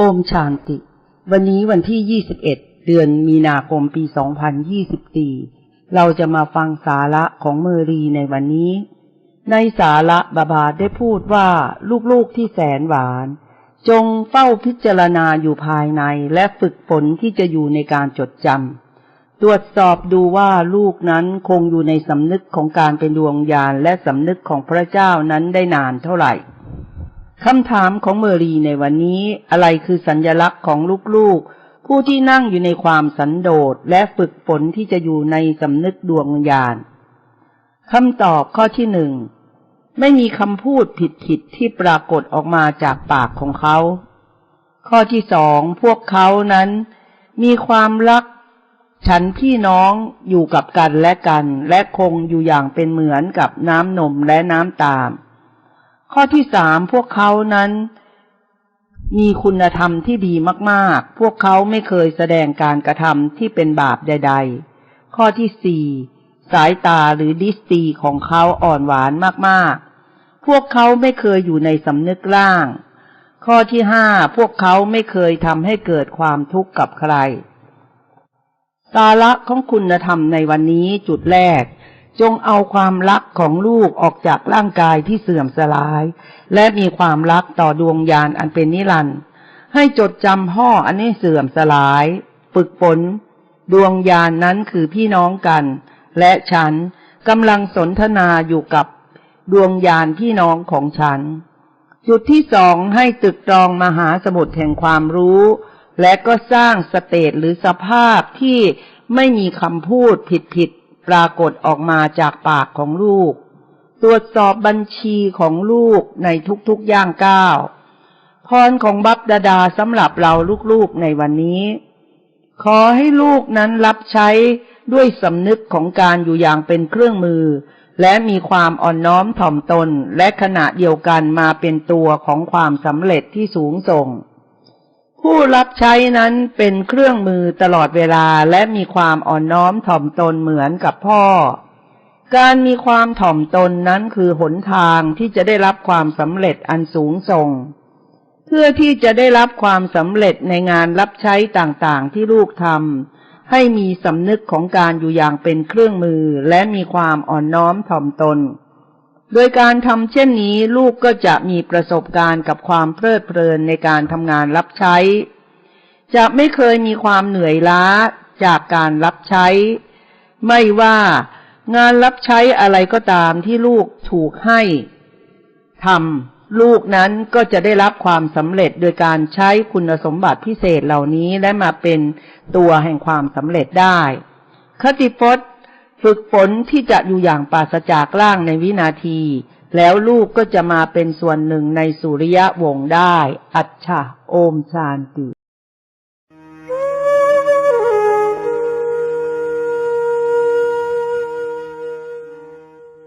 โอมชานติ วันนี้วันที่ 21 เดือนมีนาคมปี 2024 เราจะมาฟังสาระของเมอรีในวันนี้ ในสาระบาบาได้พูดว่าลูกๆที่แสนหวาน จงเฝ้าพิจารณาอยู่ภายในและฝึกฝนที่จะอยู่ในการจดจำ ตรวจสอบดูว่าลูกนั้นคงอยู่ในสำนึกของการเป็นดวงญาณและสำนึกของพระเจ้านั้นได้นานเท่าไหร่ คำถามของเมอรีในวันนี้อะไรคือสัญญลักษณ์ของลูกๆ ผู้ที่นั่งอยู่ในความสันโดษและฝึกฝนที่จะอยู่ในสำนึกดวงวิญญาณคำตอบข้อที่หนึ่ง ไม่มีคำพูดผิดๆที่ปรากฏออกมาจากปากของเขา ข้อที่สองพวกเขานั้น มีความรัก ฉันพี่น้องอยู่กับกันและกัน และคงอยู่อย่างเป็นเหมือนกับน้ำนมและน้ำตาล ข้อที่สามพวกเขานั้น มีคุณธรรมที่ดีมากๆ พวกเขาไม่เคยแสดงการกระทำที่เป็นบาปใด ๆ ข้อที่สี่สายตาหรือดิสตีของเขาอ่อนหวานมากๆ พวกเขาไม่เคยอยู่ในสำนึกล่าง ข้อที่ห้าพวกเขาไม่เคยทำให้เกิดความทุกข์กับใครสาระของคุณธรรมในวันนี้จุดแรก จงเอาความรักของลูกออกจากร่างกายที่เสื่อมสลาย และมีความรักต่อดวงญาณอันเป็นนิรันดร์ให้จดจำพ่ออันนี้เสื่อมสลาย ฝึกฝนดวงญาณนนั้นคือพี่น้องกัน และฉันกำลังสนทนาอยู่กับดวงญาณพี่น้องของฉัน จุดที่สองให้ตึกตรองมหาสมุทรแห่งความรู้ และก็สร้างสเตตหรือสภาพที่ไม่มีคำพูดผิด ปรากฏออกมาจากปากของลูก ตรวจสอบบัญชีของลูกในทุกๆย่างก้าวพรของบัพดาดาสำหรับเราลูกๆในวันนี้ ขอให้ลูกนั้นรับใช้ด้วยสำนึกของการอยู่อย่างเป็นเครื่องมือ และมีความอ่อนน้อมถ่อมตนและขณะเดียวกันมาเป็นตัวของความสำเร็จที่สูงส่ง ผู้รับใช้นั้นเป็นเครื่องมือตลอดเวลาและมีความอ่อนน้อมถ่อมตนเหมือนกับพ่อ การมีความถ่อมตนนั้นคือหนทางที่จะได้รับความสำเร็จอันสูงส่ง เพื่อที่จะได้รับความสำเร็จในงานรับใช้ต่างๆที่ลูกทำให้มีสำนึกของการอยู่อย่างเป็นเครื่องมือและมีความอ่อนน้อมถ่อมตน โดยการทำเช่นนี้ลูกก็จะมีประสบการณ์กับความเพลิดเพลินในการทำงานรับใช้ จะไม่เคยมีความเหนื่อยล้าจากการรับใช้ ไม่ว่างานรับใช้อะไรก็ตามที่ลูกถูกให้ทำลูกนั้นก็จะได้รับความสำเร็จโดยการใช้คุณสมบัติพิเศษเหล่านี้และมาเป็นตัวแห่งความสำเร็จได้คติพจน์ ฝึกฝนที่จะอยู่อย่างปราศจากร่างในวินาที แล้วลูกก็จะมาเป็นส่วนหนึ่งในสุริยะวงได้ อัจฉะโอมชานติ